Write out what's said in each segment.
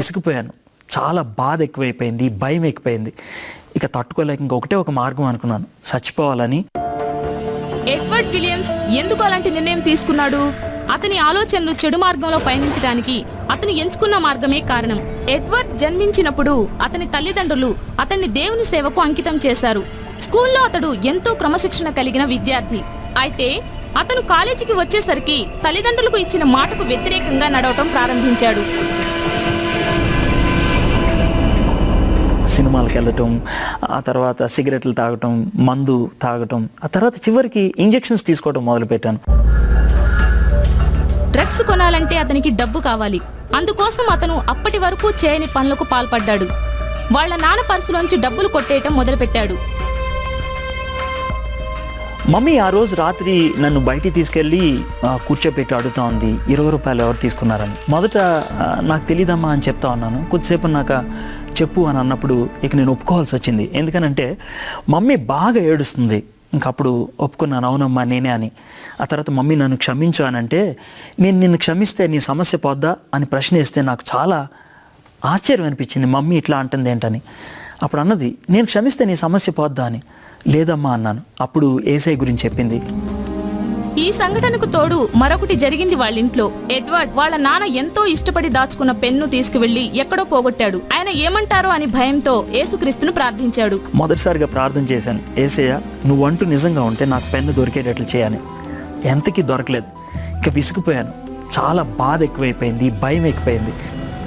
విసిగిపోయాను. చాలా బాధ ఎక్కువైపోయింది భయం ఎక్కువైంది. ఇక తట్టుకోలేక ఇంకా ఒకటే ఒక మార్గం అనుకున్నాను. చచ్చిపోవాలని. ఎడ్వర్డ్ విలియమ్స్ ఎందుకు అలాంటి నిర్ణయం తీసుకున్నాడు? అతని ఆలోచనలు చెడు మార్గంలో పయనించడానికి అతను ఎంచుకున్న మార్గమే కారణం. ఎడ్వర్డ్ జన్మించినప్పుడు అతని తల్లిదండ్రులు అతన్ని దేవుని సేవకు అంకితం చేశారు. స్కూల్లో అతడు ఎంతో క్రమశిక్షణ కలిగిన విద్యార్థి. అయితే అతను కాలేజీకి వచ్చేసరికి తల్లిదండ్రులకు ఇచ్చిన మాటకు వ్యతిరేకంగా నడవటం ప్రారంభించాడు. సినిమాలకు వెళ్ళటం ఆ తర్వాత సిగరెట్లు తాగటం మందు తాగటం ఆ తర్వాత చివరికి ఇంజెక్షన్స్ తీసుకోవడం మొదలుపెట్టాను. డ్రగ్స్ కొనాలంటే అతనికి డబ్బు కావాలి. అందుకోసం అతను అప్పటి వరకు చేయని పనులకు పాల్పడ్డాడు. వాళ్ళ నాన్న పర్సులోంచి డబ్బులు కొట్టేయటం మొదలుపెట్టాడు. మమ్మీ ఆ రోజు రాత్రి నన్ను బయటికి తీసుకెళ్ళి కూర్చోబెట్టి అడుగుతా ఉంది. ఇరవై రూపాయలు ఎవరు తీసుకున్నారని. మొదట నాకు తెలియదమ్మా అని చెప్తా ఉన్నాను. కొద్దిసేపు నాకు చెప్పు అని అన్నప్పుడు ఇక నేను ఒప్పుకోవాల్సి వచ్చింది. ఎందుకనంటే మమ్మీ బాగా ఏడుస్తుంది. ఇంకప్పుడు ఒప్పుకున్నాను అవునమ్మా నేనే అని. ఆ తర్వాత మమ్మీ నన్ను క్షమించు అని అంటే నేను నిన్ను క్షమిస్తే నీ సమస్య పోద్దా అని ప్రశ్నిస్తే నాకు చాలా ఆశ్చర్యం అనిపించింది. మమ్మీ ఇట్లా అంటుంది ఏంటని. అప్పుడు అన్నది నేను క్షమిస్తే నీ సమస్య పోద్దా అని. లేదమ్మా అన్నాను. అప్పుడు ఏసై గురించి చెప్పింది. ఈ సంఘటనకు తోడు మరొకటి జరిగింది వాళ్ళ ఇంట్లో ఎడ్వర్డ్ వాళ్ళ నాన్న ఎంతో ఇష్టపడి దాచుకున్న పెన్ను తీసుకువెళ్ళి ఎక్కడో పోగొట్టాడు. ఆయన ఏమంటారో అని భయంతో యేసుక్రీస్తును ప్రార్థించాడు. మొదటిసారిగా ప్రార్థన చేశాను. ఏసయ్య నువ్వంటూ నిజంగా ఉంటే నాకు పెన్ను దొరికేటట్లు చేయని. ఎంతకీ దొరకలేదు. ఇక విసిగిపోయాను. చాలా బాధ ఎక్కువైపోయింది భయం ఎక్కువైంది.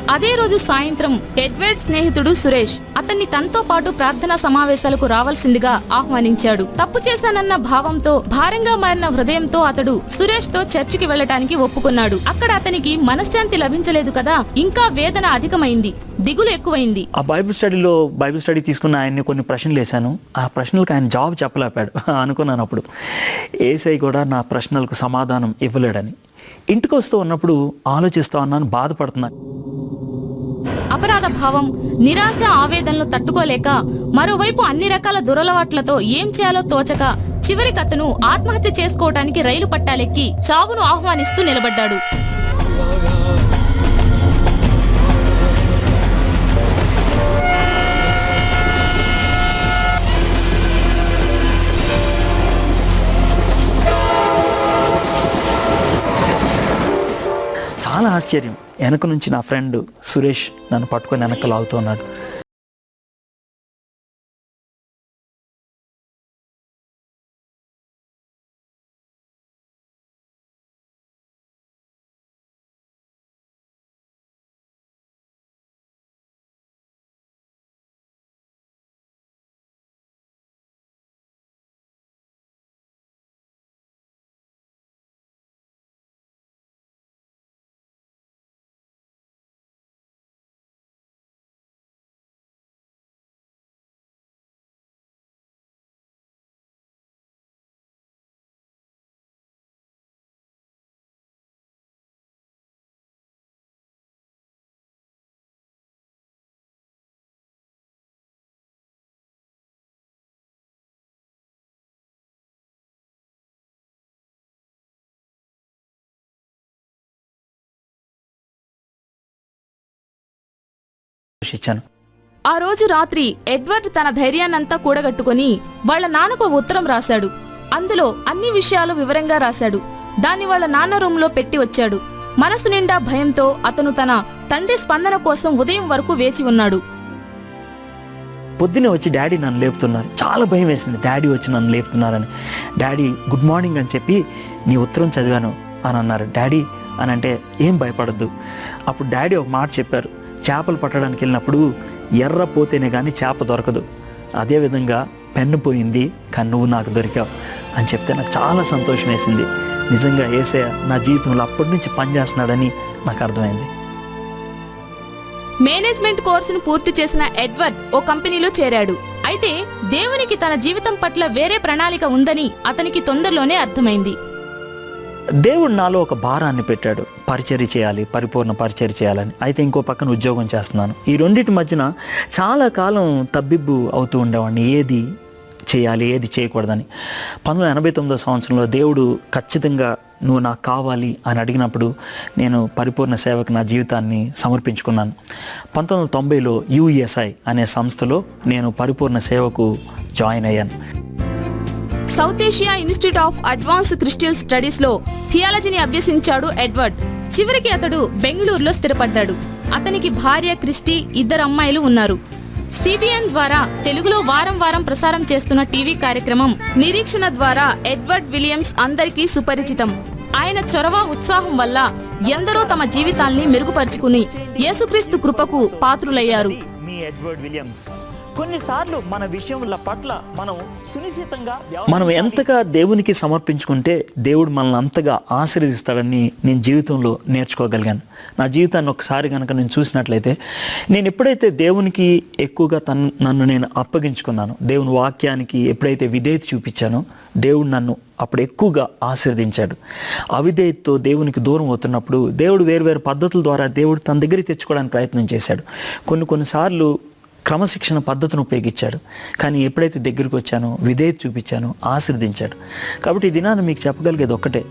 అదే రోజు సాయంత్రం ఎడ్వర్డ్ స్నేహితుడు సురేష్ అతన్ని తనతో పాటు ప్రార్థనా సమావేశాలకు రావాల్సిందిగా ఆహ్వానించాడు. తప్పు చేశానన్న భావంతో భారంగా మారిన హృదయంతో అతడు సురేష్తో చర్చికి వెళ్ళటానికి ఒప్పుకున్నాడు. అక్కడ అతనికి మనశ్శాంతి లభించలేదు కదా ఇంకా వేదన అధికమైంది దిగులు ఎక్కువైంది. ఆ బైబిల్ స్టడీలో బైబిల్ స్టడీ తీసుకున్న ఆయన్ని కొన్ని ప్రశ్నలు వేశాను. ఆ ప్రశ్నలకు ఆయన జవాబు చెప్పలేపాడు. అనుకున్నాను అప్పుడు. ఏసై కూడా నా ప్రశ్నలకు సమాధానం ఇవ్వలేడని. ఇంటికి వస్తూ ఉన్నప్పుడు ఆలోచిస్తూ ఉన్నాను బాధపడుతున్నాను అపరాధ భావం నిరాశ ఆవేదనలు తట్టుకోలేక మరోవైపు అన్ని రకాల దురలవాట్లతో ఏం చేయాలో తోచక చివరికి అతను ఆత్మహత్య చేసుకోవటానికి రైలు పట్టాలెక్కి చావును ఆహ్వానిస్తూ నిలబడ్డాడు. ఆశ్చర్యం. వెనక నుంచి నా ఫ్రెండ్ సురేష్ నన్ను పట్టుకొని వెనక్కి లాగుతూ ఉన్నాడు. ఇచ్చాను ఆ రోజు రాత్రి ఎడ్వర్డ్ తన ధైర్యాన్నంతా కూడగట్టుకుని వాళ్ళ నాన్నకు ఉత్తరం రాశాడు. అందులో అన్ని విషయాలు వివరంగా రాశాడు. దాన్ని వాళ్ళ నాన్న రూంలో పెట్టి వచ్చాడు. మనసు నిండా భయంతో అతను తన తండ్రి స్పందన కోసం ఉదయం వరకు వేచి ఉన్నాడు. పొద్దునే వచ్చి డాడీ నన్ను లేపుతున్నారు. చాలా భయం వేసింది. డాడీ వచ్చి నన్ను లేపుతున్నారని. డాడీ గుడ్ మార్నింగ్ అని చెప్పి నీ ఉత్తరం చదివాను అని అన్నారు. డాడీ అని అంటే ఏం భయపడద్దు. అప్పుడు డాడీ ఒక మాట చెప్పారు. చేపలు పట్టడానికి వెళ్ళినప్పుడు ఎర్ర పోతేనే కానీ చేప దొరకదు. అదేవిధంగా పెన్ను పోయింది కానీ నువ్వు నాకు దొరికావు అని చెప్తే నాకు చాలా సంతోషం వేసింది. నిజంగా వేసే నా జీవితంలో అప్పటి నుంచి పనిచేస్తున్నాడని నాకు అర్థమైంది. మేనేజ్మెంట్ కోర్సును పూర్తి చేసిన ఎడ్వర్డ్ ఓ కంపెనీలో చేరాడు. అయితే దేవునికి తన జీవితం పట్ల వేరే ప్రణాళిక ఉందని అతనికి తొందరలోనే అర్థమైంది. దేవుడు నాలో ఒక భారాన్ని పెట్టాడు. పరిచర్య చేయాలి పరిపూర్ణ పరిచర్య చేయాలని. అయితే ఇంకో పక్కన ఉద్యోగం చేస్తున్నాను. ఈ రెండింటి మధ్యన చాలా కాలం తబ్బిబ్బు అవుతూ ఉండేవాడిని. ఏది చేయాలి ఏది చేయకూడదని. పంతొమ్మిది ఎనభై తొమ్మిదో సంవత్సరంలో దేవుడు ఖచ్చితంగా నువ్వు నాకు కావాలి అని అడిగినప్పుడు నేను పరిపూర్ణ సేవకు నా జీవితాన్ని సమర్పించుకున్నాను. పంతొమ్మిది వందల తొంభైలో యుఎస్ఐ అనే సంస్థలో నేను పరిపూర్ణ సేవకు జాయిన్ అయ్యాను. South Asia institute of advance Christian స్టడీస్లో థియాలజీని అభ్యసించాడు ఎడ్వర్డ్. చివరికి అతడు బెంగళూరులో స్థిరపడ్డాడు. అతనికి భార్య క్రిస్టి ఇద్దరు అమ్మాయిలు ఉన్నారు. సిబిఎన్ ద్వారా తెలుగులో వారం వారం ప్రసారం చేస్తున్న టీవీ కార్యక్రమం నిరీక్షణ ద్వారా ఎడ్వర్డ్ విలియమ్స్ అందరికీ సుపరిచితం. ఆయన చొరవ ఉత్సాహం వల్ల ఎందరో తమ జీవితాల్ని మెరుగుపరుచుకుని యేసుక్రీస్తు కృపకు పాత్రులయ్యారు. మీ ఎడ్వర్డ్ విలియమ్స్. కొన్నిసార్లు మన విషయముల పట్ల మనం సునిశ్చితంగా మనం ఎంతగా దేవునికి సమర్పించుకుంటే దేవుడు మనల్ని అంతగా ఆశీర్వదిస్తాడని నేను జీవితంలో నేర్చుకోగలిగాను. నా జీవితాన్ని ఒకసారి కనుక నేను చూసినట్లయితే నేను ఎప్పుడైతే దేవునికి ఎక్కువగా తన్ నన్ను నేను అప్పగించుకున్నాను దేవుని వాక్యానికి ఎప్పుడైతే విధేయత చూపించానో దేవుడు నన్ను అప్పుడు ఎక్కువగా ఆశీర్వదించాడు. అవిధేయతతో దేవునికి దూరం అవుతున్నప్పుడు దేవుడు వేరు వేరు పద్ధతుల ద్వారా దేవుడు తన దగ్గరికి తెచ్చుకోవడానికి ప్రయత్నం చేశాడు. కొన్ని కొన్నిసార్లు క్రమశిక్షణ పద్ధతిని ఉపయోగించాడు. కానీ ఎప్పుడైతే దగ్గరికి వచ్చానో విధేయత చూపించానో ఆశీర్దించాడు. కాబట్టి ఈ దినాన్ని మీకు చెప్పగలిగేది ఒక్కటే.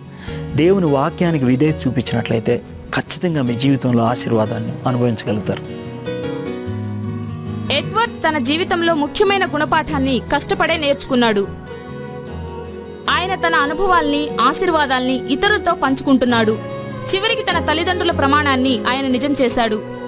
దేవుని వాక్యానికి విధేయత చూపించినట్లయితే ఖచ్చితంగా మీ జీవితంలో ఆశీర్వాదాన్ని అనుభవించగలుగుతారు. ఎడ్వర్డ్ తన జీవితంలో ముఖ్యమైన గుణపాఠాన్ని కష్టపడే నేర్చుకున్నాడు. ఆయన తన అనుభవాల్ని ఆశీర్వాదాల్ని ఇతరులతో పంచుకుంటున్నాడు. చివరికి తన తల్లిదండ్రుల ప్రమాణాన్ని ఆయన నిజం చేశాడు.